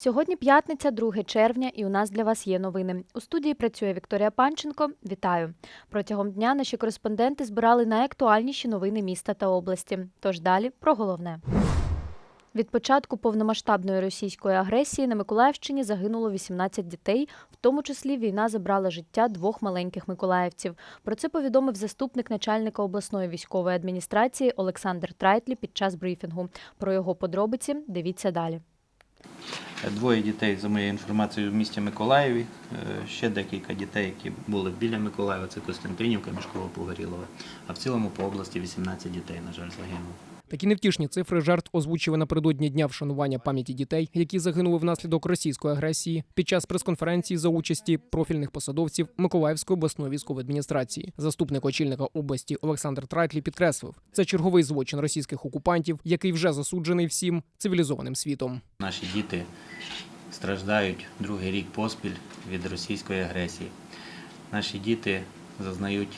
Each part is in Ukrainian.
Сьогодні п'ятниця, 2 червня, і у нас для вас є новини. У студії працює Вікторія Панченко. Вітаю! Протягом дня наші кореспонденти збирали найактуальніші новини міста та області. Тож далі про головне. Від початку повномасштабної російської агресії на Миколаївщині загинуло 18 дітей, в тому числі війна забрала життя двох маленьких миколаївців. Про це повідомив заступник начальника обласної військової адміністрації Олександр Трайтлі під час брифінгу. Про його подробиці дивіться далі. Двоє дітей, за моєю інформацією, в місті Миколаєві. Е, Ще декілька дітей, які були біля Миколаєва, це Костянтинівка, Мішкова Погорілова. А в цілому по області 18 дітей, на жаль, загинуло. Такі невтішні цифри жертв озвучили напередодні дня вшанування пам'яті дітей, які загинули внаслідок російської агресії під час прес-конференції за участі профільних посадовців Миколаївської обласної військової адміністрації. Заступник очільника області Олександр Трайтлі підкреслив, це черговий злочин російських окупантів, який вже засуджений всім цивілізованим світом. Наші діти страждають другий рік поспіль від російської агресії. Наші діти зазнають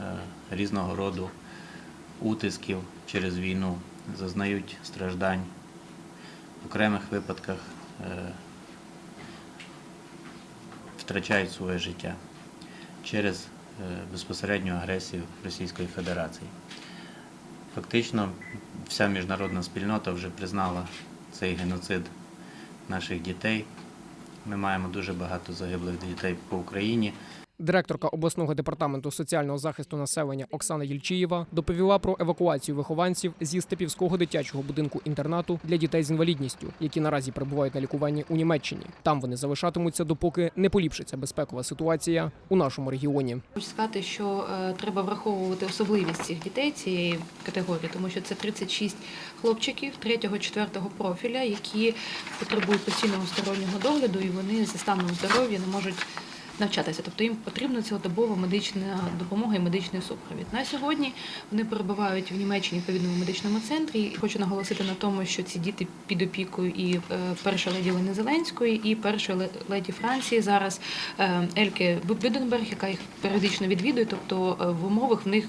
е, різного роду утисків через війну, зазнають страждань. В окремих випадках е, втрачають своє життя через е, безпосередню агресію Російської Федерації. Фактично, вся міжнародна спільнота вже признала цей геноцид наших дітей. Ми маємо дуже багато загиблих дітей по Україні. Директорка обласного департаменту соціального захисту населення Оксана Єльчієва доповіла про евакуацію вихованців зі Степівського дитячого будинку інтернату для дітей з інвалідністю, які наразі перебувають на лікуванні у Німеччині. Там вони залишатимуться, допоки не поліпшиться безпекова ситуація у нашому регіоні. Хочу сказати, що е, треба враховувати особливість цих дітей цієї категорії, тому що це 36 хлопчиків 3-4 профіля, які потребують постійного стороннього догляду, і вони за станом здоров'я не можуть навчатися. Тобто їм потрібна цілодобова медична допомога і медичний супровід. На сьогодні вони перебувають в Німеччині в відповідному медичному центрі. І хочу наголосити на тому, що ці діти під опікою і е, першої леді Лени Зеленської, і першої леді Франції зараз е, Ельки Буденберг, яка їх періодично відвідує. Тобто е, в умовах в них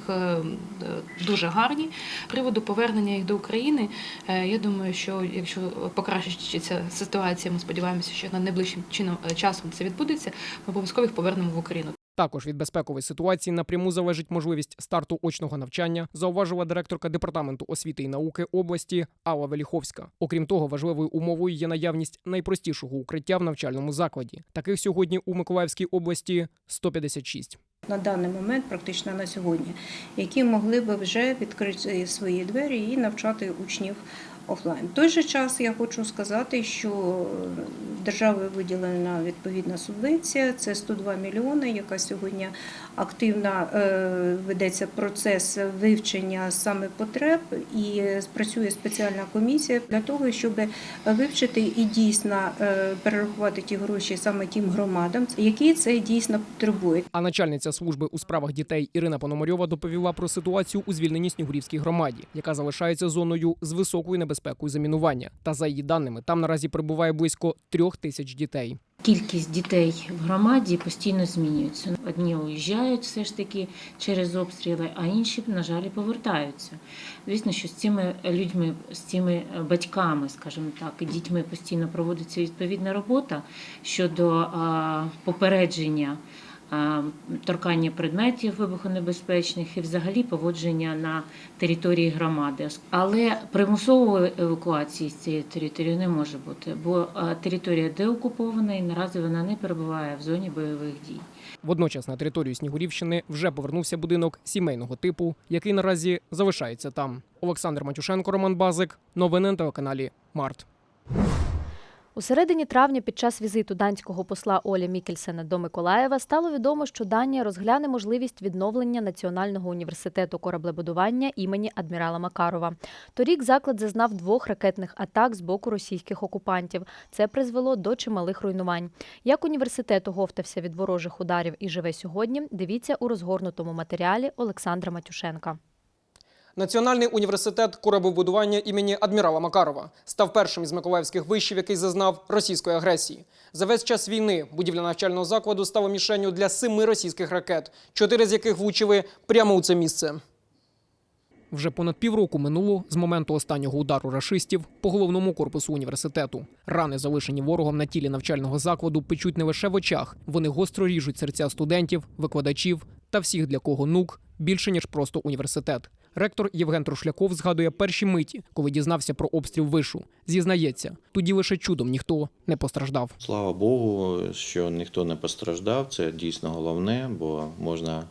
дуже гарні. Приводу повернення їх до України. Я думаю, що якщо покращиться ситуація, ми сподіваємося, що на найближчим чином часом це відбудеться. Ми обов'язково їх повернемо в Україну. Також від безпекової ситуації напряму залежить можливість старту очного навчання, зауважила директорка департаменту освіти і науки області Алла Веліховська. Окрім того, важливою умовою є наявність найпростішого укриття в навчальному закладі. Таких сьогодні у Миколаївській області 156. на даний момент, практично на сьогодні, які могли би вже відкрити свої двері і навчати учнів офлайн. В той же час я хочу сказати, що державою виділена відповідна субвенція, це 102 мільйони, яка сьогодні активно е, ведеться процес вивчення саме потреб, і працює спеціальна комісія для того, щоб вивчити і дійсно е, перерахувати ті гроші саме тим громадам, які це дійсно потребують. А начальниця служби у справах дітей Ірина Пономарьова доповіла про ситуацію у звільненій Снігурівській громаді, яка залишається зоною з високою небезпекою замінування. Та за її даними, там наразі перебуває близько трьох тисяч дітей. Кількість дітей в громаді постійно змінюється. Одні уїжджають все ж таки через обстріли, а інші, на жаль, повертаються. Звісно, що з цими людьми, з цими батьками, скажімо так, і дітьми постійно проводиться відповідна робота щодо попередження. Торкання предметів вибухонебезпечних і взагалі поводження на території громади. Але примусової евакуації з цієї території не може бути, бо територія деокупована і наразі вона не перебуває в зоні бойових дій. Водночас на територію Снігурівщини вже повернувся будинок сімейного типу, який наразі залишається там. Олександр Матюшенко, Роман Базик. Новини на телеканалі Март. У середині травня під час візиту данського посла Олі Мікельсена до Миколаєва стало відомо, що Данія розгляне можливість відновлення Національного університету кораблебудування імені адмірала Макарова. Торік заклад зазнав двох ракетних атак з боку російських окупантів. Це призвело до чималих руйнувань. Як університет оговтався від ворожих ударів і живе сьогодні, дивіться у розгорнутому матеріалі Олександра Матюшенка. Національний університет кораблебудування імені адмірала Макарова став першим із миколаївських вишів, який зазнав російської агресії. За весь час війни будівля навчального закладу стала мішенню для семи російських ракет, чотири з яких влучили прямо у це місце. Вже понад півроку минуло з моменту останнього удару рашистів по головному корпусу університету. Рани, залишені ворогом на тілі навчального закладу, печуть не лише в очах. Вони гостро ріжуть серця студентів, викладачів та всіх, для кого нук більше ніж просто університет. Ректор Євген Трушляков згадує перші миті, коли дізнався про обстріл вишу. Зізнається, тоді лише чудом ніхто не постраждав. Слава Богу, що ніхто не постраждав. Це дійсно головне, бо можна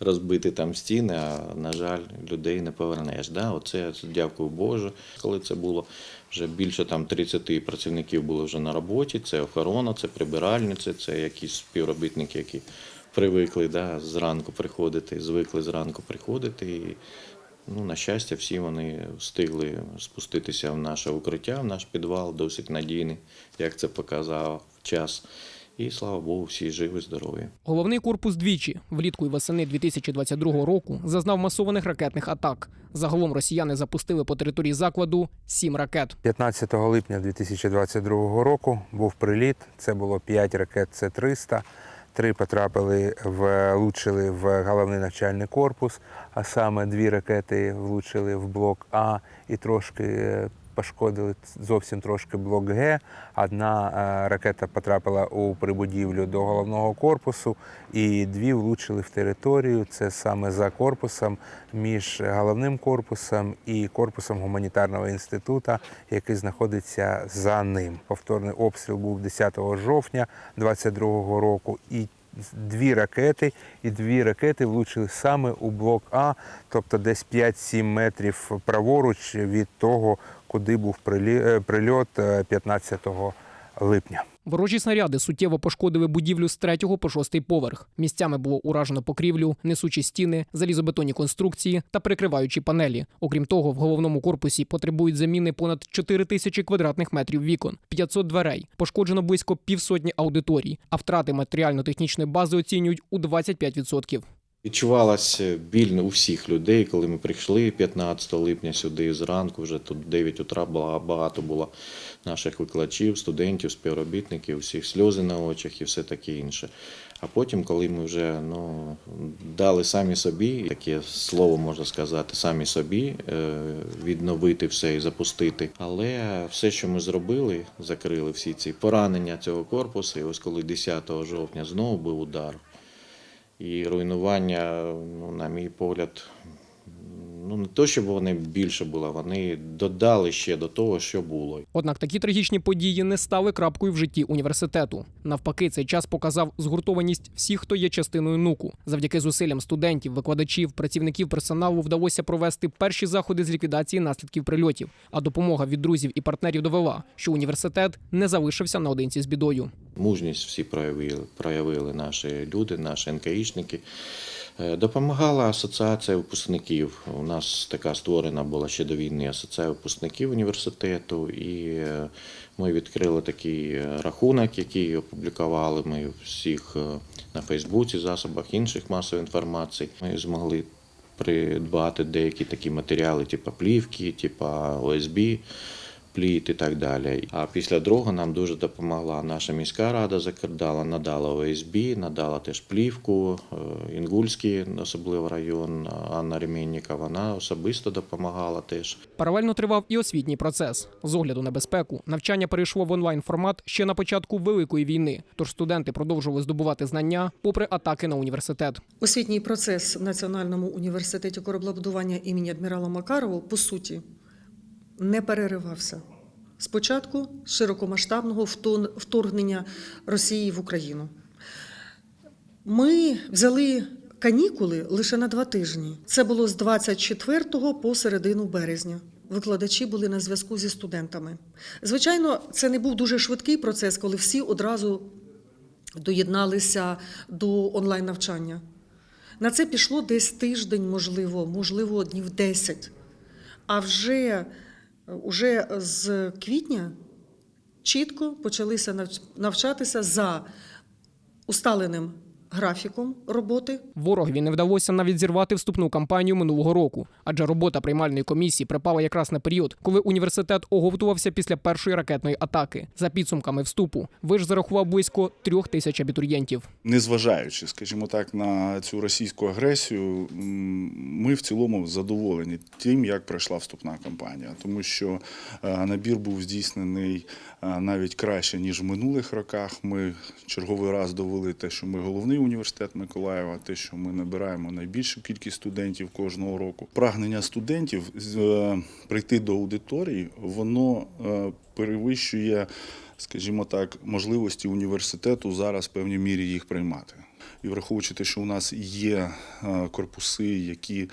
розбити там стіни, а на жаль, людей не повернеш. Да? Оце дякую Божу. Коли це було вже більше там 30 працівників було вже на роботі. Це охорона, це прибиральниці, це якісь співробітники, які привикли да, зранку приходити, звикли зранку приходити. І, ну, на щастя, всі вони встигли спуститися в наше укриття, в наш підвал, досить надійний, як це показав час. І слава Богу, всі живі, здорові. Головний корпус двічі влітку і восени 2022 року зазнав масованих ракетних атак. Загалом росіяни запустили по території закладу сім ракет. 15 липня 2022 року був приліт. Це було 5 ракет С-300. Три потрапили в влучили в головний навчальний корпус, а саме дві ракети влучили в блок А і трошки е, пошкодили зовсім трошки блок Г. Одна е, ракета потрапила у прибудівлю до головного корпусу, і дві влучили в територію. Це саме за корпусом між головним корпусом і корпусом гуманітарного інституту, який знаходиться за ним. Повторний обстріл був 10 жовтня 2022 року. І Дві ракети, і дві ракети влучили саме у блок А, тобто десь 5-7 метрів праворуч від того, куди був е, прильот е, 15 липня. Ворожі снаряди суттєво пошкодили будівлю з третього по шостий поверх. Місцями було уражено покрівлю, несучі стіни, залізобетонні конструкції та прикриваючі панелі. Окрім того, в головному корпусі потребують заміни понад 4 тисячі квадратних метрів вікон, 500 дверей. Пошкоджено близько півсотні аудиторій, а втрати матеріально-технічної бази оцінюють у 25%. Відчувалася біль у всіх людей, коли ми прийшли 15 липня сюди зранку, вже тут 9 утра було, багато було наших викладачів, студентів, співробітників, всіх сльози на очах і все таке інше. А потім, коли ми вже ну, дали самі собі, таке слово можна сказати, самі собі е, відновити все і запустити. Але все, що ми зробили, закрили всі ці поранення цього корпусу. І ось коли 10 жовтня знову був удар. І руйнування, ну, на мій погляд, ну не то, щоб вони більше були, вони додали ще до того, що було. Однак такі трагічні події не стали крапкою в житті університету. Навпаки, цей час показав згуртованість всіх, хто є частиною нуку. Завдяки зусиллям студентів, викладачів, працівників персоналу вдалося провести перші заходи з ліквідації наслідків прильотів. А допомога від друзів і партнерів довела, що університет не залишився наодинці з бідою. Мужність всі проявили, проявили наші люди, наші НКІшники. Е, Допомагала асоціація випускників. У нас така створена була ще до війни асоціація випускників університету, і е, ми відкрили такий е, рахунок, який опублікували ми всіх на Фейсбуці, засобах інших масової інформації. Ми змогли придбати деякі такі матеріали, типу плівки, типу ОСБ. Пліт і так далі. А після другого нам дуже допомогла наша міська рада Закердала, надала ОСБ, надала теж плівку, е, Інгульський, особливо район, Анна Ремінніка, вона особисто допомагала теж. Паралельно тривав і освітній процес. З огляду на безпеку навчання перейшло в онлайн формат ще на початку великої війни. Тож студенти продовжували здобувати знання попри атаки на університет. Освітній процес в Національному університеті кораблебудування імені адмірала Макарова по суті не переривався. Спочатку широкомасштабного вторгнення Росії в Україну. Ми взяли канікули лише на два тижні. Це було з 24 по середину березня. Викладачі були на зв'язку зі студентами. Звичайно, це не був дуже швидкий процес, коли всі одразу доєдналися до онлайн навчання. На це пішло десь тиждень, можливо, можливо, днів 10. А вже, уже з квітня чітко почалися навчатися за усталеним графіком роботи Ворогові не вдалося навіть зірвати вступну кампанію минулого року, адже робота приймальної комісії припала якраз на період, коли університет оговтувався після першої ракетної атаки. За підсумками вступу, виш зарахував близько трьох тисяч абітурієнтів. Незважаючи, скажімо так, на цю російську агресію, ми в цілому задоволені тим, як пройшла вступна кампанія, тому що е, набір був здійснений е, навіть краще ніж в минулих роках. Ми черговий раз довели те, що ми головний університет Миколаєва, те, що ми набираємо найбільшу кількість студентів кожного року. Прагнення студентів е, прийти до аудиторії, воно е, перевищує, скажімо так, можливості університету зараз в певній мірі їх приймати. І враховуючи те, що у нас є е, корпуси, які,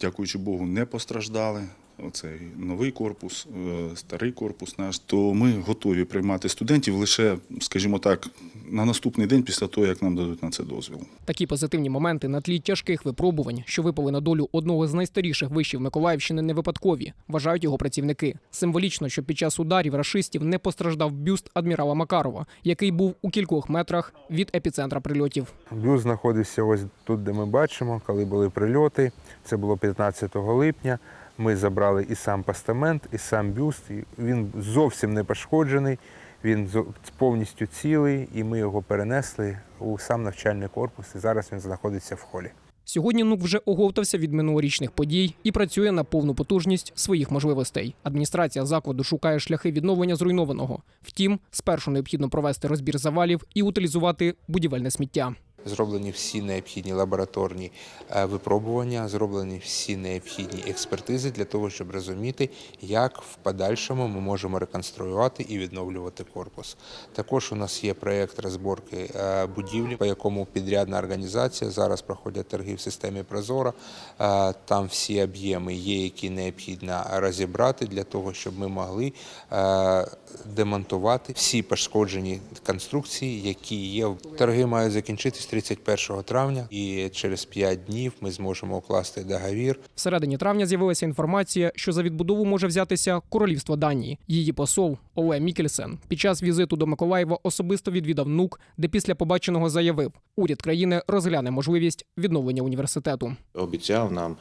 дякуючи Богу, не постраждали. Оцей новий корпус, е, старий корпус наш, то ми готові приймати студентів лише, скажімо так, на наступний день після того, як нам дадуть на це дозвіл. Такі позитивні моменти на тлі тяжких випробувань, що випали на долю одного з найстаріших вишів Миколаївщини, не випадкові, вважають його працівники. Символічно, що під час ударів рашистів не постраждав бюст адмірала Макарова, який був у кількох метрах від епіцентра прильотів. Бюст знаходився ось тут, де ми бачимо, коли були прильоти. Це було 15 липня. Ми забрали і сам постамент, і сам бюст. Він зовсім не пошкоджений, він повністю цілий, і ми його перенесли у сам навчальний корпус. І зараз він знаходиться в холі. Сьогодні НУК вже оговтався від минулорічних подій і працює на повну потужність своїх можливостей. Адміністрація закладу шукає шляхи відновлення зруйнованого. Втім, спершу необхідно провести розбір завалів і утилізувати будівельне сміття. Зроблені всі необхідні лабораторні е, випробування, зроблені всі необхідні експертизи для того, щоб розуміти, як в подальшому ми можемо реконструювати і відновлювати корпус. Також у нас є проєкт розборки е, будівлі, по якому підрядна організація зараз проходять торги в системі Прозоро. Е, Там всі об'єми є, які необхідно розібрати для того, щоб ми могли демонтувати всі пошкоджені конструкції, які є. Торги мають закінчитись 31 травня, і через 5 днів ми зможемо укласти договір. Всередині травня з'явилася інформація, що за відбудову може взятися королівство Данії. Її посол Оле Мікельсен під час візиту до Миколаєва особисто відвідав НУК, де після побаченого заявив, уряд країни розгляне можливість відновлення університету. обіцяв нам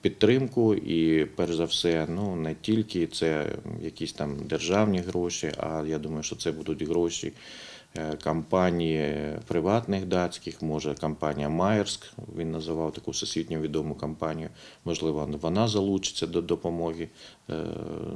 підтримку і, перш за все, ну не тільки це якісь там державні гроші, а я думаю, що це будуть гроші компанії приватних датських, може компанія Майерськ, він називав таку всесвітньо відому компанію. Можливо, вона залучиться до допомоги е,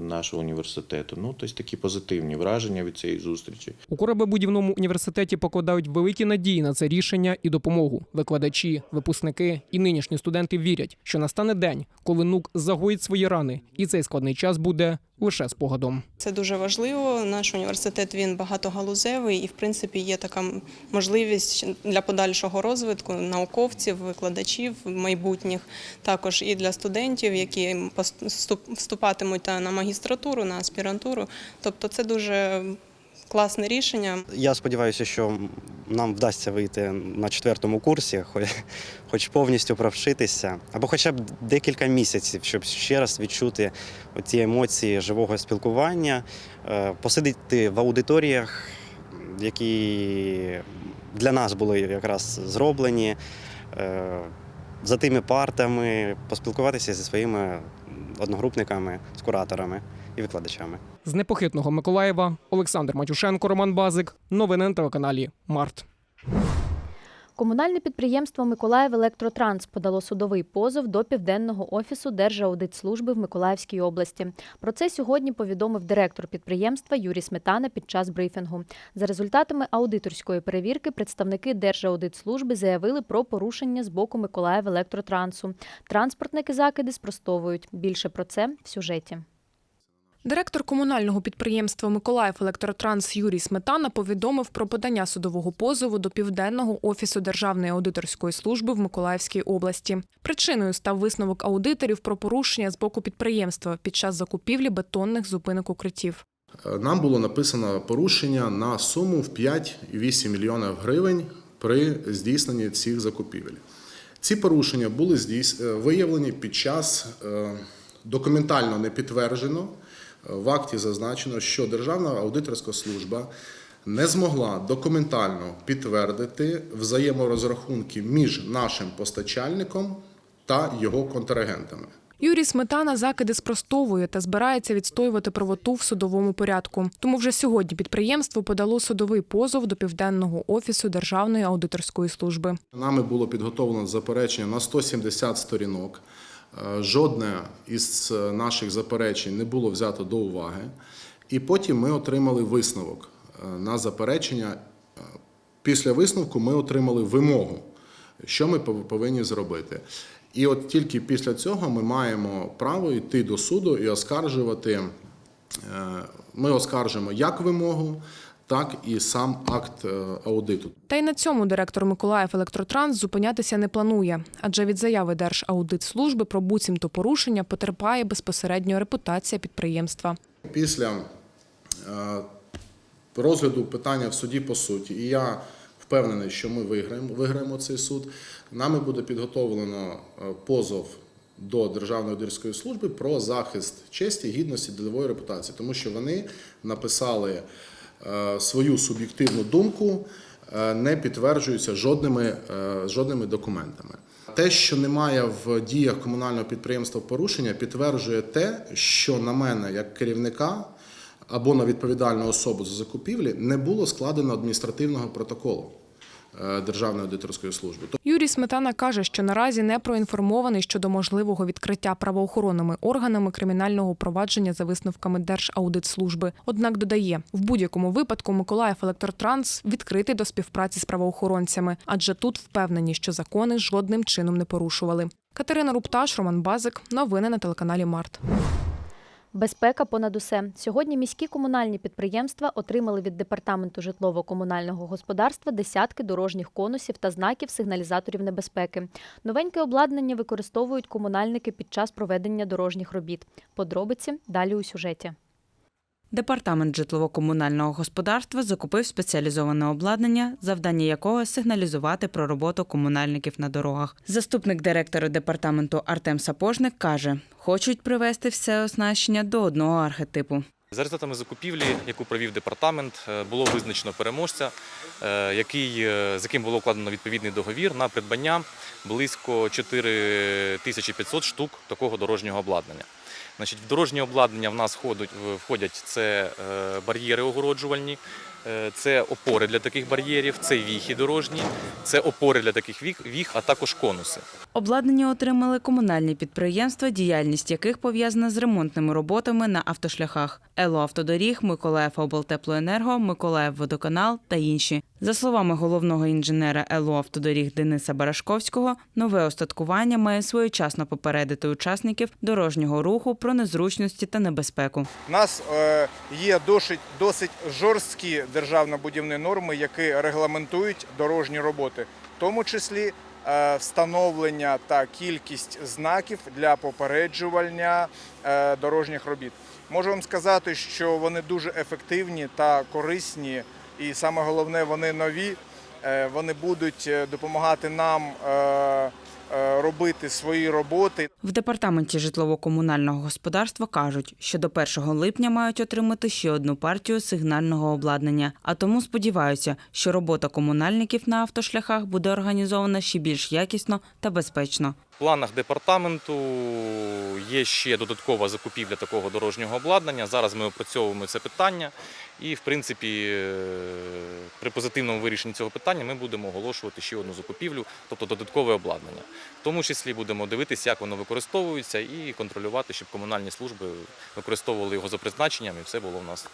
нашого університету. Ну, тобто такі позитивні враження від цієї зустрічі. У корабелебудівному університеті покладають великі надії на це рішення і допомогу. Викладачі, випускники і нинішні студенти вірять, що настане день, коли НУК загоїть свої рани, і цей складний час буде лише спогадом. Це дуже важливо. Наш університет він багатогалузевий, і в принципі є така можливість для подальшого розвитку науковців, викладачів майбутніх, також і для студентів, які вступатимуть на магістратуру, на аспірантуру. Тобто, це дуже класне рішення. Я сподіваюся, що нам вдасться вийти на четвертому курсі, хоч, хоч повністю провчитися, або хоча б декілька місяців, щоб ще раз відчути ті емоції живого спілкування, е, посидіти в аудиторіях, які для нас були якраз зроблені, е, за тими партами, поспілкуватися зі своїми одногрупниками, з кураторами і викладачами. З непохитного Миколаєва Олександр Матюшенко, Роман Базик. Новини на телеканалі Март. Комунальне підприємство Миколаїв Електротранс подало судовий позов до південного офісу Держаудитслужби в Миколаївській області. Про це сьогодні повідомив директор підприємства Юрій Сметана під час брифінгу. За результатами аудиторської перевірки представники Держаудитслужби заявили про порушення з боку Миколаїв Електротрансу. Транспортники закиди спростовують. Більше про це в сюжеті. Директор комунального підприємства Миколаїв Електротранс Юрій Сметана повідомив про подання судового позову до південного офісу Державної аудиторської служби в Миколаївській області. Причиною став висновок аудиторів про порушення з боку підприємства під час закупівлі бетонних зупинок укриттів. Нам було написано порушення на суму в 5,8 мільйонів гривень при здійсненні цих закупівель. Ці порушення були е, виявлені під час е, документально не підтверджено. В акті зазначено, що Державна аудиторська служба не змогла документально підтвердити взаєморозрахунки між нашим постачальником та його контрагентами. Юрій Сметана закиди спростовує та збирається відстоювати правоту в судовому порядку. Тому вже сьогодні підприємство подало судовий позов до південного офісу Державної аудиторської служби. Нами було підготовлено заперечення на 170 сторінок. Е, Жодне із е, наших заперечень не було взято до уваги. І потім ми отримали висновок е, на заперечення. Після висновку ми отримали вимогу, що ми повинні зробити. І от тільки після цього ми маємо право йти до суду і оскаржувати. Ми оскаржимо як вимогу, так і сам акт е, аудиту. Та й на цьому директор Миколаїв Електротранс зупинятися не планує, адже від заяви Держаудитслужби про буцімто порушення потерпає безпосередньо репутація підприємства. Після е, розгляду питання в суді по суті, і я впевнений, що ми виграємо, виграємо цей суд. Нами буде підготовлено е, позов до Державної аудиторської служби про захист честі, гідності, ділової репутації, тому що вони написали свою суб'єктивну думку, е, не підтверджуються жодними, е, жодними документами. Те, що немає в діях комунального підприємства порушення, підтверджує те, що на мене, як керівника або на відповідальну особу за закупівлі, не було складено адміністративного протоколу е, Державної аудиторської служби. Юрій Сметана каже, що наразі не проінформований щодо можливого відкриття правоохоронними органами кримінального провадження за висновками Держаудитслужби. Однак додає, в будь-якому випадку Миколаїв Електротранс відкритий до співпраці з правоохоронцями, адже тут впевнені, що закони жодним чином не порушували. Катерина Рупташ, Роман Базик. Новини на телеканалі Март. Безпека понад усе. Сьогодні міські комунальні підприємства отримали від департаменту житлово-комунального господарства десятки дорожніх конусів та знаків сигналізаторів небезпеки. Новеньке обладнання використовують комунальники під час проведення дорожніх робіт. Подробиці далі у сюжеті. Департамент житлово-комунального господарства закупив спеціалізоване обладнання, завдання якого сигналізувати про роботу комунальників на дорогах. Заступник директора департаменту Артем Сапожник каже, хочуть привести все оснащення до одного архетипу. За результатами закупівлі, яку провів департамент, е, було визначено переможця, е, який, е, з яким було укладено відповідний договір на придбання близько 4500 штук такого дорожнього обладнання. Значить, в дорожнє обладнання в нас входять, це е, бар'єри огороджувальні, це опори для таких бар'єрів, це віхи дорожні, це опори для таких віх, віх а також конуси. Обладнання отримали комунальні підприємства, діяльність яких пов'язана з ремонтними роботами на автошляхах Ело Автодоріг, Миколаїв Облтеплоенерго, Миколаїв Водоканал та інші. За словами головного інженера Ело Автодоріг Дениса Барашковського, нове остаткування має своєчасно попередити учасників дорожнього руху про незручності та небезпеку. У нас е, є досить, досить жорсткі державно-будівні норми, які регламентують дорожні роботи, в тому числі е, встановлення та кількість знаків для попереджування е, дорожніх робіт. Можу вам сказати, що вони дуже ефективні та корисні, і саме головне, вони нові. Е, Вони будуть допомагати нам робити свої роботи. В департаменті житлово-комунального господарства кажуть, що до 1 липня мають отримати ще одну партію сигнального обладнання. А тому сподіваються, що робота комунальників на автошляхах буде організована ще більш якісно та безпечно. Планах департаменту є ще додаткова закупівля такого дорожнього обладнання. Зараз ми опрацьовуємо це питання, і в принципі, е, при позитивному вирішенні цього питання ми будемо оголошувати ще одну закупівлю, тобто додаткове обладнання. В тому числі будемо дивитися, як воно використовується, і контролювати, щоб комунальні служби використовували його за призначенням, і все було в нас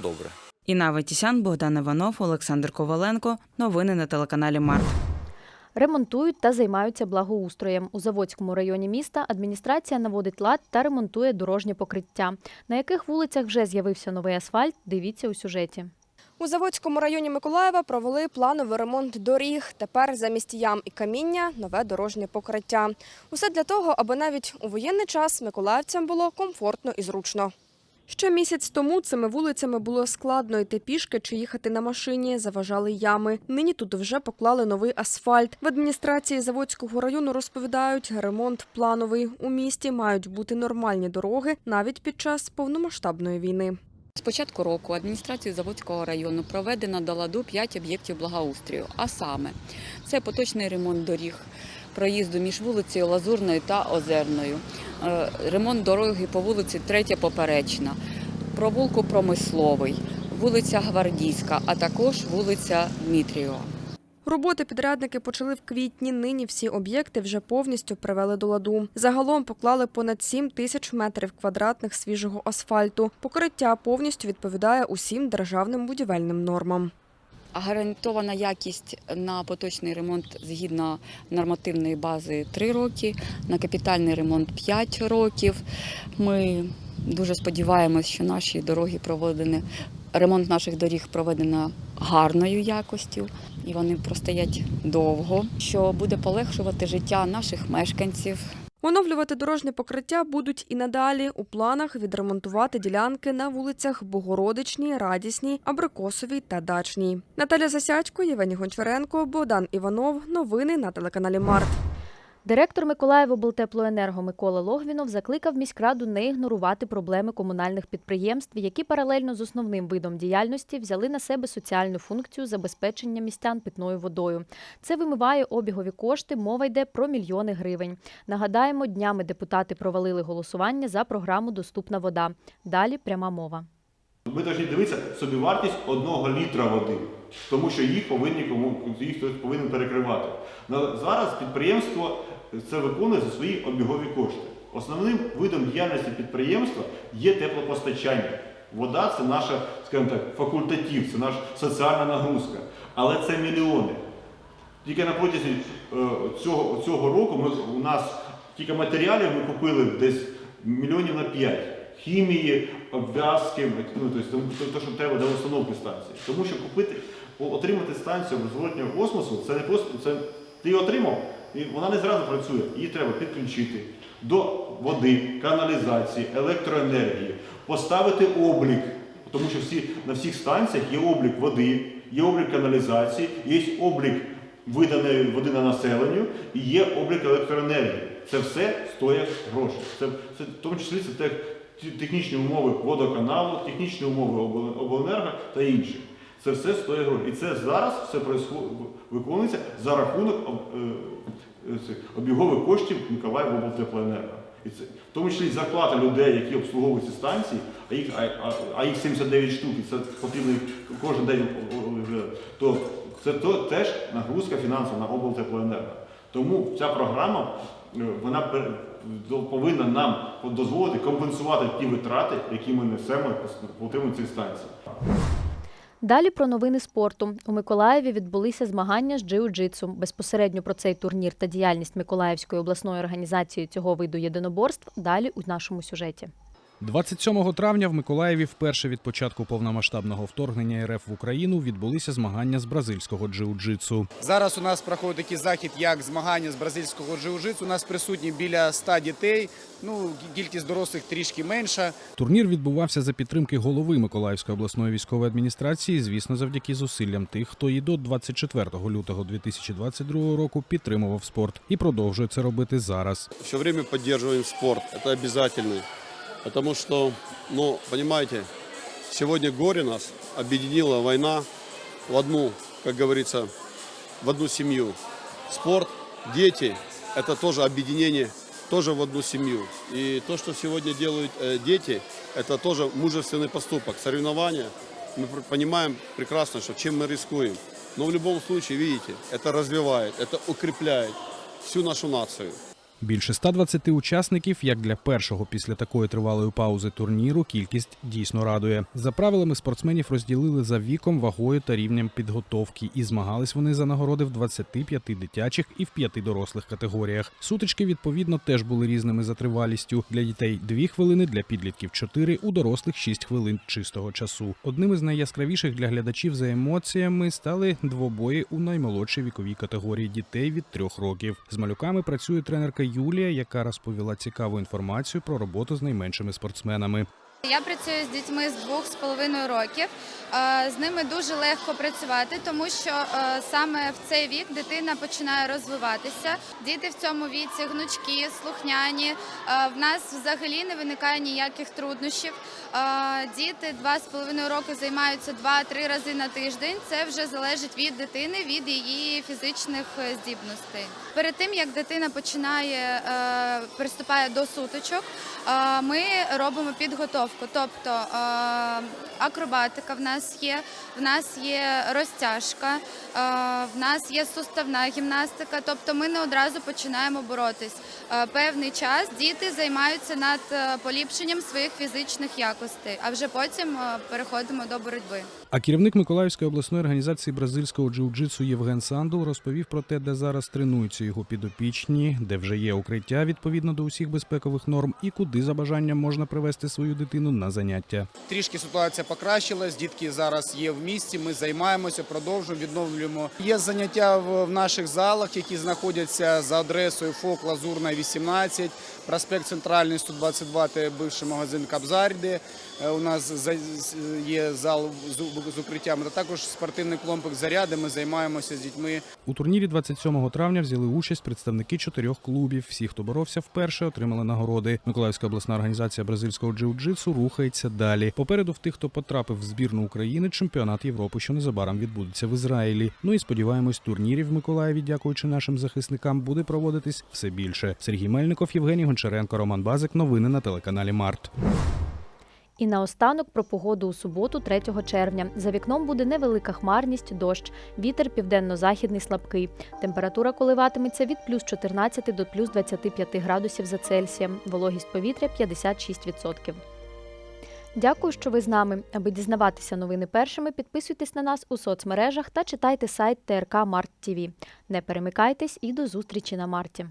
добре. Інна Ветісян, Богдан Іванов, Олександр Коваленко. Новини на телеканалі Март. Ремонтують та займаються благоустроєм. У Заводському районі міста адміністрація наводить лад та ремонтує дорожнє покриття. На яких вулицях вже з'явився новий асфальт, дивіться у сюжеті. У Заводському районі Миколаєва провели плановий ремонт доріг. Тепер замість ям і каміння нове дорожнє покриття. Усе для того, аби навіть у воєнний час миколаївцям було комфортно і зручно. Ще місяць тому цими вулицями було складно йти пішки чи їхати на машині, заважали ями. Нині тут вже поклали новий асфальт. В адміністрації Заводського району розповідають, ремонт плановий. У місті мають бути нормальні дороги навіть під час повномасштабної війни. З початку року адміністрацією Заводського району проведено до ладу 5 об'єктів благоустрою. А саме, це поточний ремонт доріг, проїзду між вулицею Лазурною та Озерною, е, ремонт дороги по вулиці Третя Поперечна, провулку Промисловий, вулиця Гвардійська, а також вулиця Дмитрієва. Роботи підрядники почали в квітні. Нині всі об'єкти вже повністю привели до ладу. Загалом поклали понад 7 тисяч метрів квадратних свіжого асфальту. Покриття повністю відповідає усім державним будівельним нормам. Гарантована якість на поточний ремонт згідно нормативної бази 3 роки, на капітальний ремонт 5 років. Ми дуже сподіваємось, що наші дороги проведені, ремонт наших доріг проведено гарною якостю, і вони простоять довго, що буде полегшувати життя наших мешканців. Оновлювати дорожнє покриття будуть і надалі. У планах відремонтувати ділянки на вулицях Богородичній, Радісній, Абрикосовій та Дачній. Наталя Засячко, Євгеній Гончаренко, Богдан Іванов. Новини на телеканалі Март. Директор Миколаєвоблтеплоенерго Микола Логвінов закликав міськраду не ігнорувати проблеми комунальних підприємств, які паралельно з основним видом діяльності взяли на себе соціальну функцію забезпечення містян питною водою. Це вимиває обігові кошти. Мова йде про мільйони гривень. Нагадаємо, днями депутати провалили голосування за програму Доступна вода. Далі пряма мова. Ми повинні дивитися собівартість одного літра води, тому що їх повинні кому їх хтось повинен перекривати. На- Зараз підприємство це виконує за свої обігові кошти. Основним видом діяльності підприємства є теплопостачання. Вода це наша, скажімо так, факультатив, це наша соціальна нагрузка. Але це мільйони. Тільки на протязі е, цього, цього року ми, у нас тільки матеріалів ми купили десь мільйонів на 5. Хімії, обв'язки, ну, тобто, що треба для установки станції. Тому що купити, отримати станцію зворотнього космосу, це не просто це ти отримав, і вона не зразу працює. Її треба підключити до води, каналізації, електроенергії, поставити облік, тому що всі, на всіх станціях є облік води, є облік каналізації, є облік виданої води на населенню і є облік електроенергії. Це все стоїть гроші. Це, це в тому числі це тех, технічні умови водоканалу, технічні умови обленерго та інші. Це все стоїть гроші. І це зараз все виконується за рахунок е, обігових коштів Миколаївоблтеплоенерго. І це в тому числі зарплата людей, які обслуговують ці станції, а їх, а, а, а їх 79 штук, і це потрібно кожен день вже, то це то, теж нагрузка фінансова на облтеплоенерго. Тому ця програма е, вона повинна нам дозволити компенсувати ті витрати, які ми несемо по утриманню цих станцій. Далі про новини спорту. У Миколаєві відбулися змагання з джиу-джитсу. Безпосередньо про цей турнір та діяльність Миколаївської обласної організації цього виду єдиноборств далі у нашому сюжеті. 27 травня в Миколаєві вперше від початку повномасштабного вторгнення РФ в Україну відбулися змагання з бразильського джиу-джитсу. Зараз у нас проходить такий захід, як змагання з бразильського джиу-джитсу. У нас присутні біля 100 дітей. Ну, кількість дорослих трішки менша. Турнір відбувався за підтримки голови Миколаївської обласної військової адміністрації, звісно, завдяки зусиллям тих, хто і до 24 лютого 2022 року підтримував спорт і продовжує це робити зараз. все время поддерживаем спорт. Это обязательно. Потому что, ну, понимаете, сегодня горе нас объединила война в одну, как говорится, в одну семью. Спорт, дети – это тоже объединение, тоже в одну семью. И то, что сегодня делают э, дети, это тоже мужественный поступок. Соревнования, мы понимаем прекрасно, что чем мы рискуем. Но в любом случае, видите, это развивает, это укрепляет всю нашу нацию. Більше 120 учасників, як для першого після такої тривалої паузи турніру, кількість дійсно радує. За правилами спортсменів розділили за віком, вагою та рівнем підготовки, і змагались вони за нагороди в 25 дитячих і в 5 дорослих категоріях. Сутички відповідно теж були різними за тривалістю. Для дітей 2 хвилини, для підлітків 4, у дорослих 6 хвилин чистого часу. Одним із найяскравіших для глядачів за емоціями стали двобої у наймолодшій віковій категорії дітей від 3 років. З малюками працює тренерка Юлія, яка розповіла цікаву інформацію про роботу з найменшими спортсменами. Я працюю з дітьми з двох з половиною років. Е, З ними дуже легко працювати, тому що е, саме в цей вік дитина починає розвиватися. Діти в цьому віці гнучкі, слухняні. Е, В нас взагалі не виникає ніяких труднощів. Діти два з половиною роки займаються два-три рази на тиждень. Це вже залежить від дитини, від її фізичних здібностей. Перед тим як дитина починає приступає до сутичок, е, ми робимо підготовку. Тобто е, акробатика в нас є, в нас є розтяжка, е, в нас є суставна гімнастика. Тобто ми не одразу починаємо боротись. Е, Певний час діти займаються над поліпшенням своїх фізичних якостей, а вже потім переходимо до боротьби. А керівник Миколаївської обласної організації бразильського джиу-джитсу Євген Сандул розповів про те, де зараз тренуються його підопічні, де вже є укриття відповідно до усіх безпекових норм, і куди за бажанням можна привести свою дитину на заняття. Трішки ситуація покращилась. Дітки зараз є в місті. Ми займаємося, продовжуємо, відновлюємо. Є заняття в, наших залах, які знаходяться за адресою ФОК Лазурна 18, проспект Центральний 122, це бивший магазин Кабзар, де е, у нас є зал з укриттями. Та також спортивний комплекс заряди. Ми займаємося з дітьми. У турнірі 27 травня взяли участь представники чотирьох клубів. Всі, хто боровся вперше, отримали нагороди. Миколаївська обласна організація бразильського джиу-джитсу рухається далі. Попереду в тих, хто потрапив в збірну України, чемпіонат Європи, що незабаром відбудеться в Ізраїлі. Ну і сподіваємось, турнірів в Миколаєві, дякуючи нашим захисникам, буде проводитись все більше. Сергій Мельников, Євгеній Гончаренко, Роман Базик. Новини на телеканалі Март. І наостанок про погоду у суботу, 3 червня. За вікном буде невелика хмарність, дощ, вітер південно-західний слабкий. Температура коливатиметься від плюс 14 до плюс 25 градусів за Цельсієм. Вологість повітря 56%. Дякую, що ви з нами. Аби дізнаватися новини першими, підписуйтесь на нас у соцмережах та читайте сайт ТРК Март ТІВІ. Не перемикайтесь і до зустрічі на марті.